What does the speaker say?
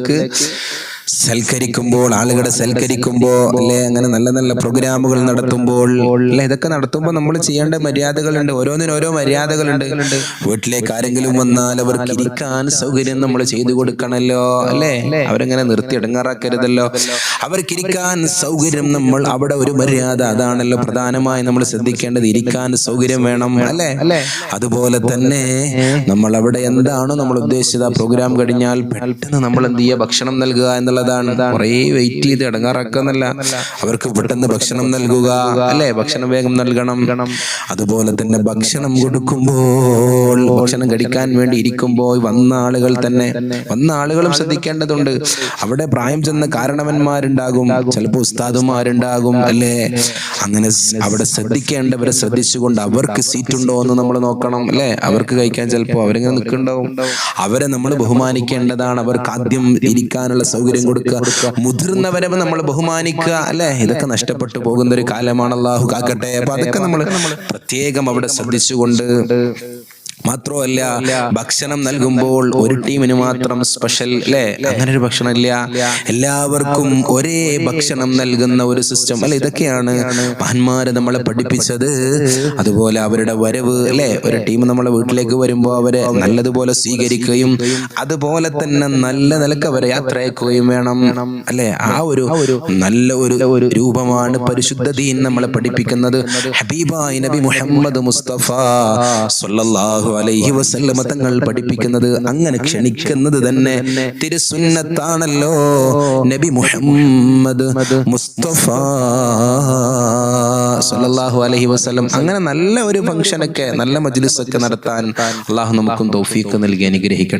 വീട്ടിലേക്ക് സൽക്കരിക്കുമ്പോൾ ആളുകളെ സൽക്കരിക്കുമ്പോൾ അല്ലെ? അങ്ങനെ നല്ല നല്ല പ്രോഗ്രാമുകൾ നടത്തുമ്പോൾ അല്ലെ? ഇതൊക്കെ നടത്തുമ്പോൾ നമ്മൾ ചെയ്യേണ്ട മര്യാദകളുണ്ട്. ഓരോന്നിനും ഓരോ മര്യാദകളുണ്ട്. വീട്ടിലേക്ക് ആരെങ്കിലും വന്നാൽ അവർക്ക് ഇരിക്കാൻ സൗകര്യം നമ്മൾ ചെയ്തു കൊടുക്കണല്ലോ അല്ലേ? അവരെങ്ങനെ നിർത്തി ഇടങ്ങാറാക്കരുതല്ലോ. അവർക്ക് ഇരിക്കാൻ സൗകര്യം നമ്മൾ അവിടെ ഒരു മര്യാദ അതാണല്ലോ പ്രധാനമായി നമ്മൾ ശ്രദ്ധിക്കേണ്ടത്. ഇരിക്കാൻ സൗകര്യം വേണം അല്ലേ? അതുപോലെ തന്നെ നമ്മൾ അവിടെ എന്താണോ നമ്മൾ ഉദ്ദേശിച്ചത്. ആ പ്രോഗ്രാം കഴിഞ്ഞാൽ പെട്ടെന്ന് നമ്മൾ എന്ത് ചെയ്യുക? ഭക്ഷണം നൽകുക എന്നുള്ളതാണ്. കുറേ വെയിറ്റ് ചെയ്ത് ഇടങ്ങാറാക്കുന്നല്ല അവർക്ക് പെട്ടെന്ന് ഭക്ഷണം നൽകുക അല്ലെ? ഭക്ഷണം വേഗം നൽകണം. അതുപോലെ തന്നെ ഭക്ഷണം കൊടുക്കുമ്പോൾ ഭക്ഷണം കഴിക്കാൻ വേണ്ടി ഇരിക്കുമ്പോൾ വന്ന ആളുകൾ തന്നെ. വന്ന ആളുകളും ശ്രദ്ധിക്കേണ്ടതുണ്ട്. അവിടെ പ്രായം ചെന്ന കാരണവന്മാരുണ്ടാകും. ചിലപ്പോൾ ഉസ്താദുമാരുണ്ടാകും അല്ലേ? അങ്ങനെ അവിടെ ശ്രദ്ധിക്കേണ്ടവരെ ശ്രദ്ധിച്ചുകൊണ്ട് അവർക്ക് സീറ്റ് ഉണ്ടോ എന്ന് നമ്മൾ നോക്കണം അല്ലേ? അവർക്ക് കഴിക്കാൻ ചിലപ്പോൾ അവരിങ്ങനെ നിൽക്കുന്നുണ്ടാവും. അവരെ നമ്മൾ ബഹുമാനിക്കേണ്ടതാണ്. അവർക്ക് ആദ്യം ഇരിക്കാനുള്ള സൗകര്യം കൊടുക്കുക. മുതിർന്നവരെ നമ്മൾ ബഹുമാനിക്കുക. അല്ലെ? ഇതൊക്കെ നഷ്ടപ്പെട്ടു പോകുന്ന ഒരു കാലമാണ് അള്ളാഹു കാക്കട്ടെ. അപ്പൊ അതൊക്കെ നമ്മൾ പ്രത്യേകം അവിടെ ശ്രദ്ധിച്ചുകൊണ്ട് മാത്രമല്ല ഭക്ഷണം നൽകുമ്പോൾ ഒരു ടീമിന് മാത്രം സ്പെഷ്യൽ അല്ലേ? അങ്ങനെ ഒരു ഭക്ഷണം ഇല്ല. എല്ലാവർക്കും ഒരേ ഭക്ഷണം നൽകുന്ന ഒരു സിസ്റ്റം അല്ലെ? ഇതൊക്കെയാണ് മഹന്മാര് നമ്മളെ പഠിപ്പിച്ചത്. അതുപോലെ അവരുടെ വരവ് അല്ലെ? ഒരു ടീം നമ്മളെ വീട്ടിലേക്ക് വരുമ്പോൾ അവരെ നല്ലതുപോലെ സ്വീകരിക്കുകയും അതുപോലെ തന്നെ നല്ല നിലയ്ക്ക് അവരെ യാത്രയാക്കുകയും വേണം അല്ലെ? ആ ഒരു നല്ല ഒരു രൂപമാണ് പരിശുദ്ധ ദീൻ നമ്മളെ പഠിപ്പിക്കുന്നത്. ഹബീബായി നബി മുഹമ്മദ് മുസ്തഫ സല്ലല്ലാഹു അലൈഹി വസല്ലമ തങ്ങൾ പഠിപ്പിക്കുന്നത് അങ്ങനെ ക്ഷണിക്കുന്നത് തന്നെ തിരുസുന്നത്താണല്ലോ. നബി മുഹമ്മദ് മുസ്തഫ സല്ലല്ലാഹു അലൈഹി വസല്ലം. അങ്ങനെ നല്ല ഒരു ഫംഗ്ഷനൊക്കെ നല്ല മജ്ലിസ് ഒക്കെ നടത്താൻ അള്ളാഹു നമുക്കും തൗഫീഖ് നൽകി അനുഗ്രഹിക്കട്ടെ.